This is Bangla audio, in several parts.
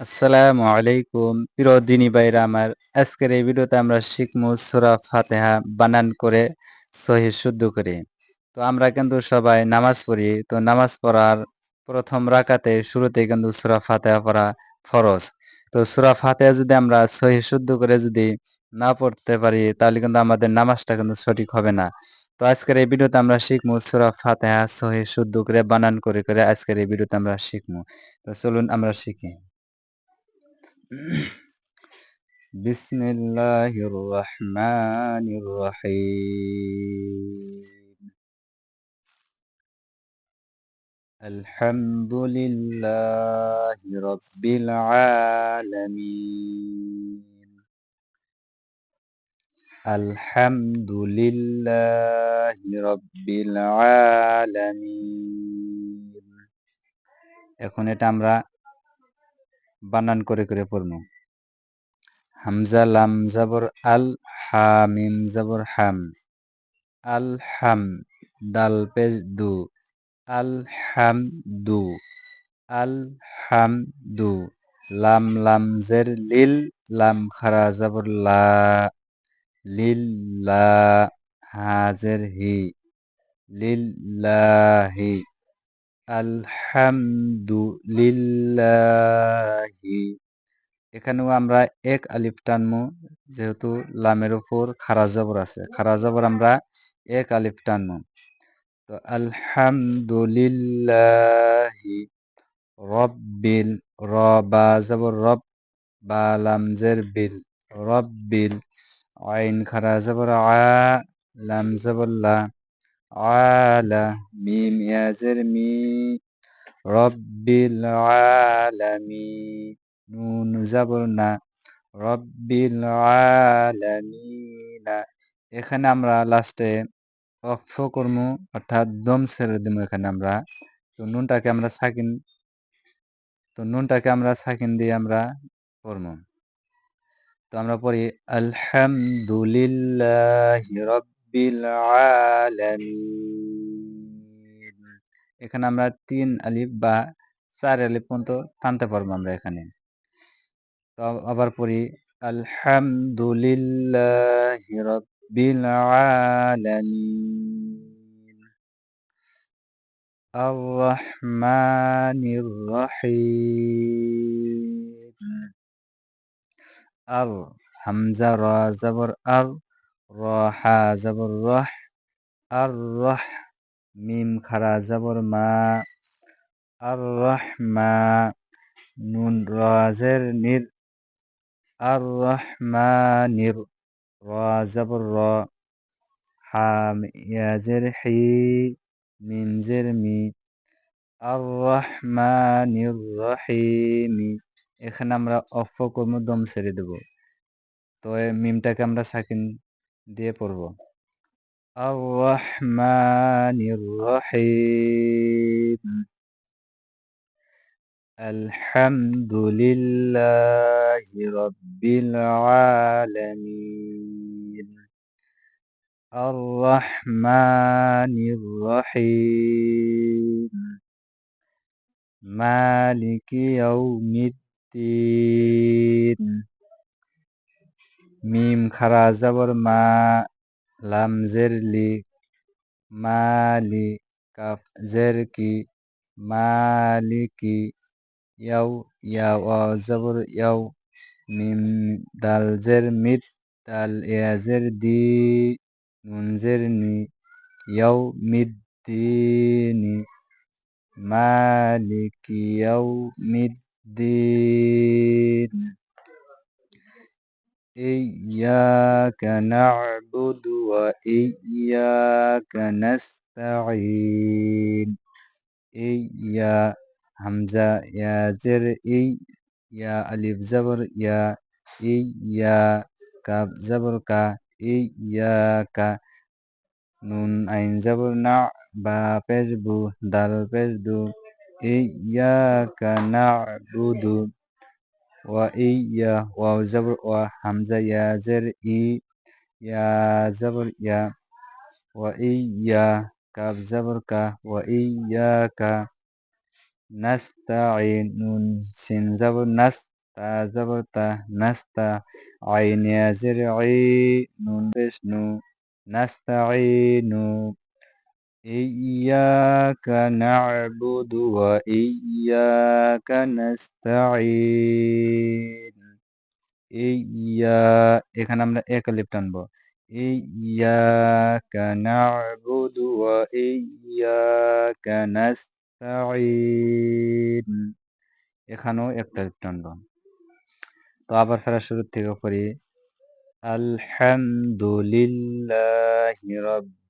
আসসালামু আলাইকুম। প্রিয় দিনী ভাইরা, আমার আজকের এই ভিডিওতে আমরা শিখব সূরা ফাতিহা বানান করে, সহি শুদ্ধ করে। তো আমরা কিন্তু সবাই নামাজ পড়ি, তো নামাজ পড়ার প্রথম রাকাতে শুরুতে কিন্তু সূরা ফাতিহা পড়া ফরজ। তো সূরা ফাতিহা যদি আমরা সহি শুদ্ধ করে যদি না পড়তে পারি, তাহলে কিন্তু আমাদের নামাজটা কিন্তু সঠিক হবে না। তো আজকের এই ভিডিওতে আমরা শিখব সূরা ফাতিহা সহি শুদ্ধ করে, বানান করে করে আজকের এই ভিডিওতে আমরা শিখব তো চলুন আমরা শিখি। بسم الله الرحمن الرحيم الحمد لله رب العالمين الحمد لله رب العالمين এখন এটা আমরা বানান করে করে পড়ব। হামজা, লাম, জাবর, আল হামিম জাবর, হাম। আল, হাম, দাল পেজ দু। আল, হাম, দু। আল, হাম, দু। লাম লাম, জের, লিল, লাম, খারা, জাবর, লা। লিল, লা হাজের হি। লিল্লাহি আলহামদুলিল্লাহি। এখানেও আমরা এক আলিফ টানমু, যেহেতু লামের উপর খারা জবর আছে। খারা জবর আমরা এক আলিফ টানমু। তো আলহামদুলিল্লাহি রব্বিল রবা জবর রব, বা লামজের বিল রব্বিল। আইন খারা জবর আ, লাম জবর লা। আলা মিম ইয়াজের মি রব্বিল আলামিন নুন যাবর না রব্বিল এখানে আমরা লাস্টে অক্ষ কর্ম, অর্থাৎ দম ছেড়ে দিব এখানে আমরা। তো নুনটাকে আমরা সাকিন, তো নুনটাকে আমরা সাকিন দিয়ে আমরা করব তো আমরা পড়ি, আলহামদুলিল্লাহ আলামিন এখানে আমরা তিন আলিফ বা চার আলিফ পর্যন্ত টানতে পারব আমরা এখানে। তো আবার পড়ি, আলহামদুলিল্লাহ রব্বিল আলামিন। আর রহমানির রহিম। আর হামজা র জবর আর র হা জবর রহ আর রহ মিম খারা জবর মা আর রহমা নুন রাজের নির আর রহমানির র জবর র হাম ইয়াজের হি মিম জের মি আর রহ মা নির রহমানির রহিমি এখানে আমরা অফ কর্ম দম ছেড়ে দেব। তো মিমটাকে আমরা সাকিন দিয়ে পড়ব আর রহমানির রহিম الحمد لله رب العالمين الرحمن الرحيم مالك يوم الدين ميمخرى زبر ما لم زر لي مالي کف زر کې مالکي یو یا زبر یو میم دال زر مید دال یا زر دی نون زر نی یو مید دینی مالکی یو مید دین إياك نعبد وإياك نستعين إيا همزة يا زر إي يا ألف زبر يا إيا كاب زبر كا إياك نون عين زبر نع با بو دال بو إياك نعبد وإي يا واو زبر وحمزة يا زر إي يا زبر يا وإيا كاف زبر وإياك بزبرك كا نستعين نون سين زبر تا نستا عين يا زرعي نون بشنو نستعين নাস্তাইনু ইয়্যাকা না'বুদু ওয়া ইয়া এখানে আমরা এক আলিফ টানবো ইয়াকা না'বুদু ওয়া ইয়াকা নাস্তাঈন এখানেও একটা আলিফ টানবো তো আবার ফেরা শুরু থেকে পড়ি। আলহামদুলিল্লাহি রাব্বিল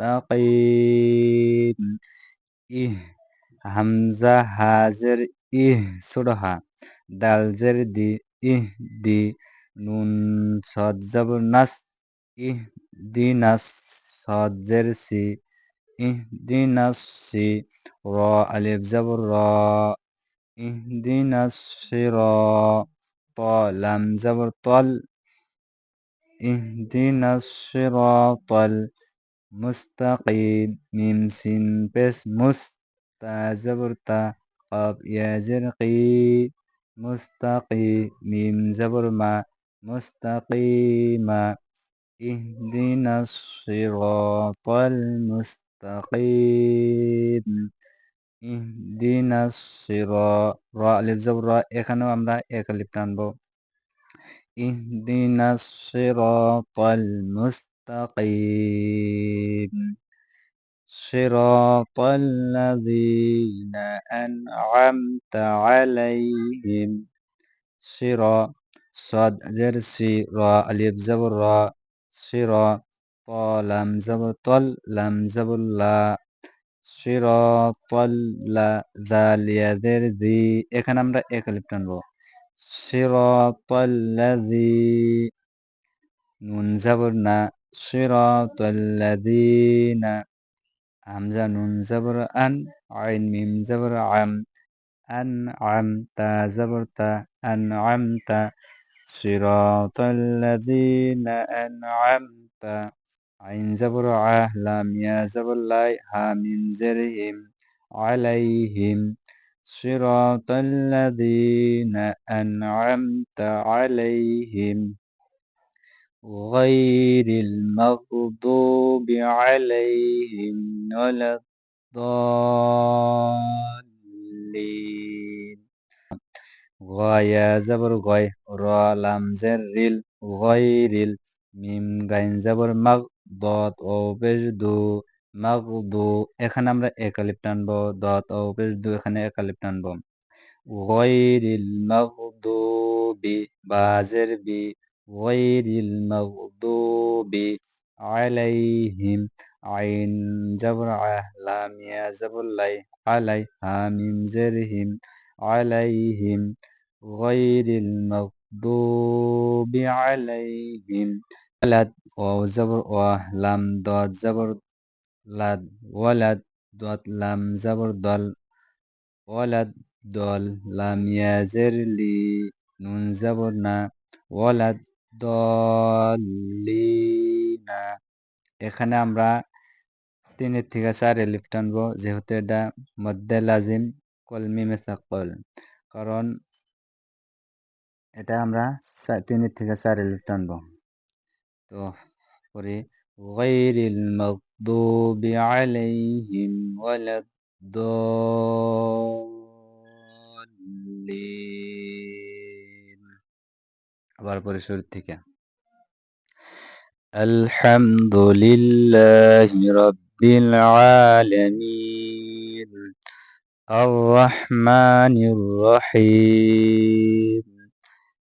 মুস্তাকিম ইহ হামজা হাজের ইহ সুরহা দালজের দি ইহ দি নুন সজ্জাব নাস ইহ দি নাস সজ্জের সি ইহ দি নাস সি র আলিফ জাবর র ইহ দি নাস সি র ত লাম জাবর তল ইহ দি নাস সি র তল মুস্তাকিম মিম সিন পেস মুস তা জবর তা قاب يا زرقي مستقيم زبر ما مستقيما اهدنا الصراط المستقيم ইহদিনা সিরা র আলিফ জবর র এখানেও আমরা এক আলিফ টানবো ইহদিনা সিরাতাল মুস্তাকিম صراط الذين أنعمت عليهم صراط صاد জের সি র আলিফ জবর র সির ত লাম জবর তল লাম জবর লা সিরাতাল লা জালিয়াদের দি এখানে আমরা এক আলিফ টানবো সিরাতাল লাযী নুন জবর না صراط الذين همزة نون زبر أن عين ميم زبر عم أنعمت زبرت أنعمت صراط الذين أنعمت عين زبر لام يا زبر لاي من زرهم عليهم. صراط الذين أنعمت عليهم. غير المغضوب عليهم ولا الضالين গয়া জবর গয় র লাম জের রিল গয়রিল মিম গাইন জবর মাগ দত ও পেশ দু মাগ দু এখানে আমরা একালিপ টানবো দত ও পেশ দু এখানে একালিপ টানবো গয়রিল মাগদুবি বাজের বি غير المغضوب عليهم. عين جبر لام يا زبلي علي حاميم زرهم عليهم غير المغضوب عليهم. ولد واو زبر لام ضاد زبر لد ولد ضاد لم زبر ضل ولد ضل لم يزر لي نون زبرنا ولد দলিনা এখানে আমরা তিনের থেকে চার এলিফ টানবো যেহেতু এটা মধ্যে লাজিম কলমি মেসাকল কারণ এটা আমরা তিনের থেকে চার এলিফ টানবো তো পরে غير المغضوب عليهم ولا الضالين আবার পরে শুরু থেকে الحمد لله رب العالمين الرحمن الرحيم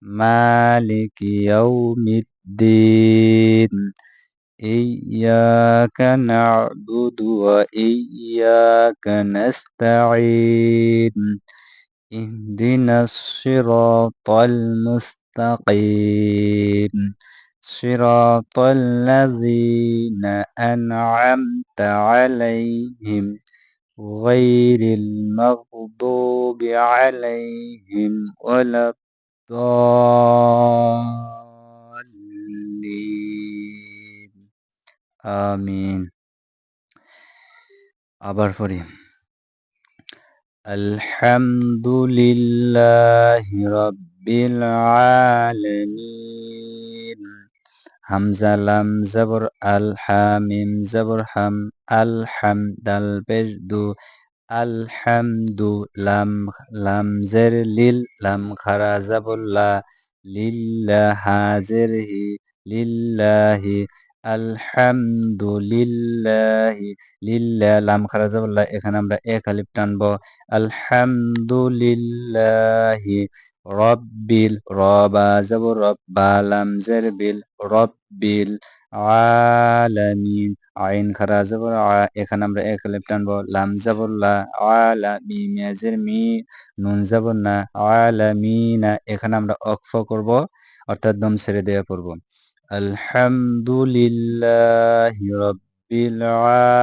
مالك يوم الدين إياك نعبد وإياك نستعين اهدنا الصراط المستقيم المستقيم صراط الذين أنعمت عليهم غير المغضوب عليهم ولا الضالين آمين আবার পড়ি الحمد لله رب রব্বিল আলামিন হামজা লাম জবর আল হামিম জবর হাম আল হাম দাল বেশ দু আলহামদু লাম লাম জের লিল লাম খারা জাবুল্লা লিল্লা হাজের হি লিল্লাহি আলহামদুলিল্লাহি লিল্লা লাম খারা জাবুল্লা এখানে আমরা এক আলিফ টানব আলহামদুলিল্লাহি রব্বিল, রবা জবর রব্বা, লাম জের বিল রব্বিল আলামিন। আইন খারা জবর এখানে আমরা এক আলিফ টানবো, লাম জবর লা আলা মি মেজের মি নুন জবর না, আলামিনা, এখানে আমরা অক্ফ করব, অর্থাৎ দম ছেড়ে দেওয়া পড়ব। আলহামদুলিল্লাহ রব্বিল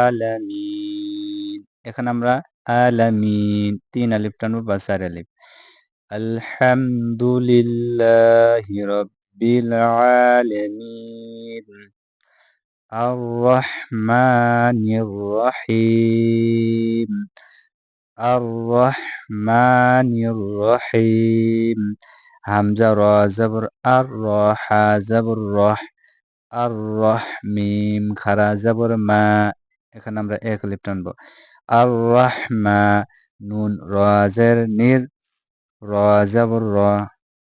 আলামিন। এখানে আমরা আলামিন, তিন আলিফ টানবো বা চার আলিফ। আলহামদুলিল্লাহ রব্বিল আলামিন الرحمن الرحيم الرحمن الرحيم হামজা র জবর আর র হা জবর রহ আর রহ মিম খারা জবর মা এখানে আমরা এক লিপ টানবো আর রহমা নুন রাজের নির র জবর র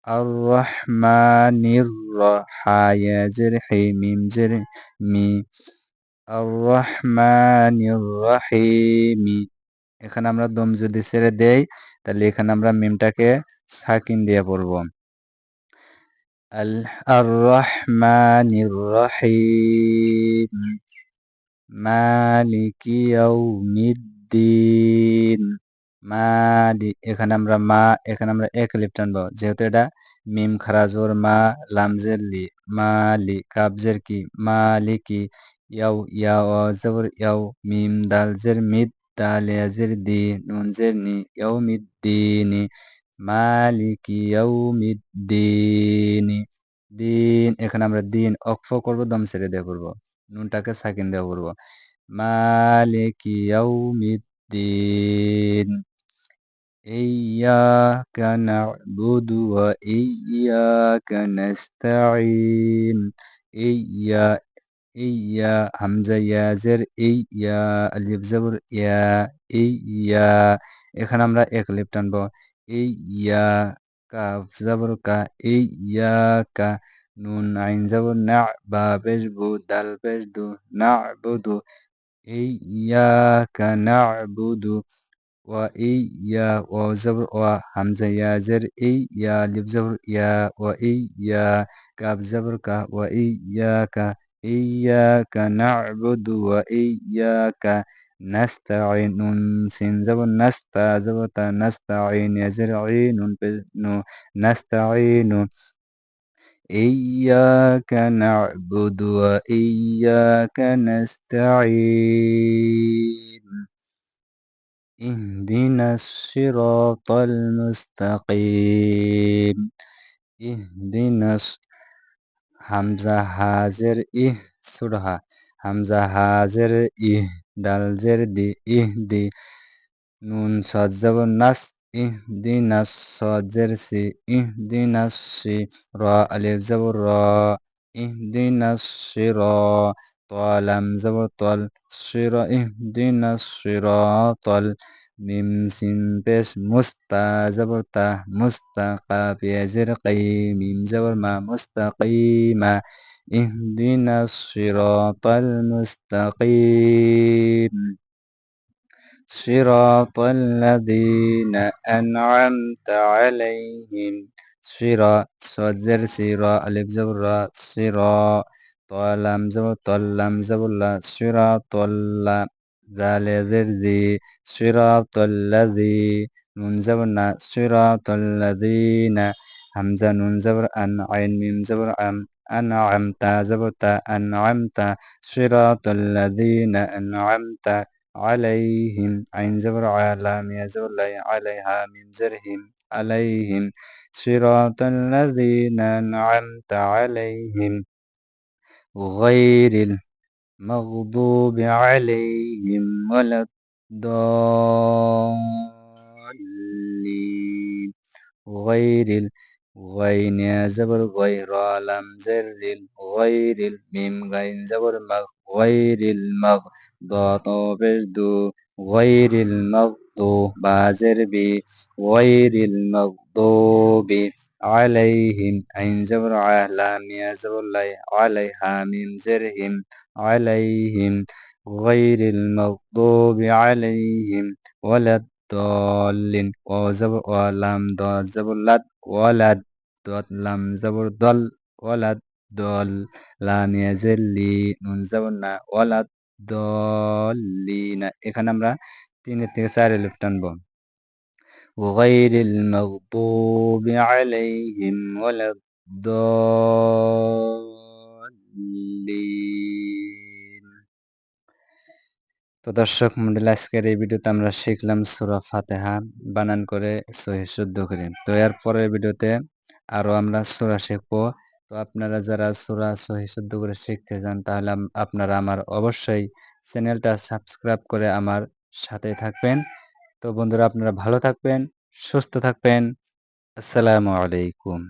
আর রহমানির র হায়াজের হি মিম জের মি আর রহমানির রহিমি এখানে আমরা দম যদি ছেড়ে দেই, তাহলে এখানে আমরা মিমটাকে সাকিন দিয়ে পড়ব। আর রহমানির রহিম মালিকি ইয়াউমিদ্দিন। মালি এখানে আমরা মা, এখানে আমরা এক লিপ টানবো। যেহেতু এটা মিম, খারাজোর মা, লামজের লি মালি কাবজের কি মালিকি ইয়াও ইয়াও, জবর, ইয়াও, মিম, দালজের মিদ, দালিয়াজের দি, নুনজের নি ইয়াউমিদ্দিনি মালিকি ইয়াউমিদ্দিনি দিন, এখানে আমরা দিন অক্ফ করব, দম ছেড়ে দেওয়া করব নুনটাকে সাকিন দেওয়া করব মালিকি ইয়াউমিদ্দিন إياك نعبد وإياك نستعين إيا إيا হামজা ইয়াজের এই ইয়া আলিফ জবর ইয়া এই ইয়া এখানে আমরা এক লিপ টানবো এই ইয়া কাফ জবর কা এই ইয়া কা নুন আইন জবর না বা পেশ বু দাল পেশ দু না বুদু এই ইয়া কা না বুদু وإيا وزبر وحمزة يا زر إي يا لب زبر يا وإيا كاب زبر كا وإياك إياك نعبد وإياك نستعين سين زبر نستا زبر نستعين يا زر عين نستعين. إياك نعبد وإياك نستعين. اهدنا الصراط المستقيم. اهدنا حمزة حاضر إه سرها. حمزة حاضر إه دال زر دي إه دي. نون صاد زب نس آه دي نص صاد زر سي. آه دي نص سي را ألف زبر را. آه دي نص را. طالمز وطل شرا اهدنا الصراط ميم سين بس مستا زبرتا مستقى بيزر ميم زبر ما مستقيما اهدنا الصراط المستقيم صراط الذين أنعمت عليهم. صراط صدر صراط ألف زبر صراط. طلم زب طلم زب الله صراط الله ذال ذي صراط الذي نون زبرنا صراط الذين همزة نون زبر أن عين ميم زبر أم أنعمت زبرت أنعمت صراط الذين أنعمت عليهم عين زبر على ميا زبر عليها من زرهم عليهم. صراط الذين أنعمت عليهم. غير المغضوب عليهم ولا الضالين. غير غين زبر غير لم زر غير الميم غين زبر مغ. غير المغ ضاد دو غير المغضوب بازر بي غير المغضوب عليهم عين زبر على ميا زبر لي عليها من زرهم عليهم غير المغضوب عليهم ولا الضالين وزبر ولم ضاد زبر لد ولد ضاد لم زبر ضل ولد দল লামিয়াজেল্লি নুন যাবন না ওয়ালাদ দলিনা এখানে আমরা তিনের থেকে চার এলিফ টানবো غير المغضوب عليهم ولا الضالين তো দর্শক মন্ডল আজকের এই ভিডিওতে আমরা শিখলাম সুরা ফাতেহা বানান করে সহি শুদ্ধ করে তো এর পরের ভিডিওতে আরো আমরা সুরা শিখবো তো আপনারা যারা সুরা সহি শুদ্ধ করে শিখতে চান তাহলে আপনারা আমার অবশ্যই চ্যানেলটা সাবস্ক্রাইব করে আমার সাথে থাকবেন। তো বন্ধুরা আপনারা ভালো থাকবেন সুস্থ থাকবেন। আসসালামু আলাইকুম।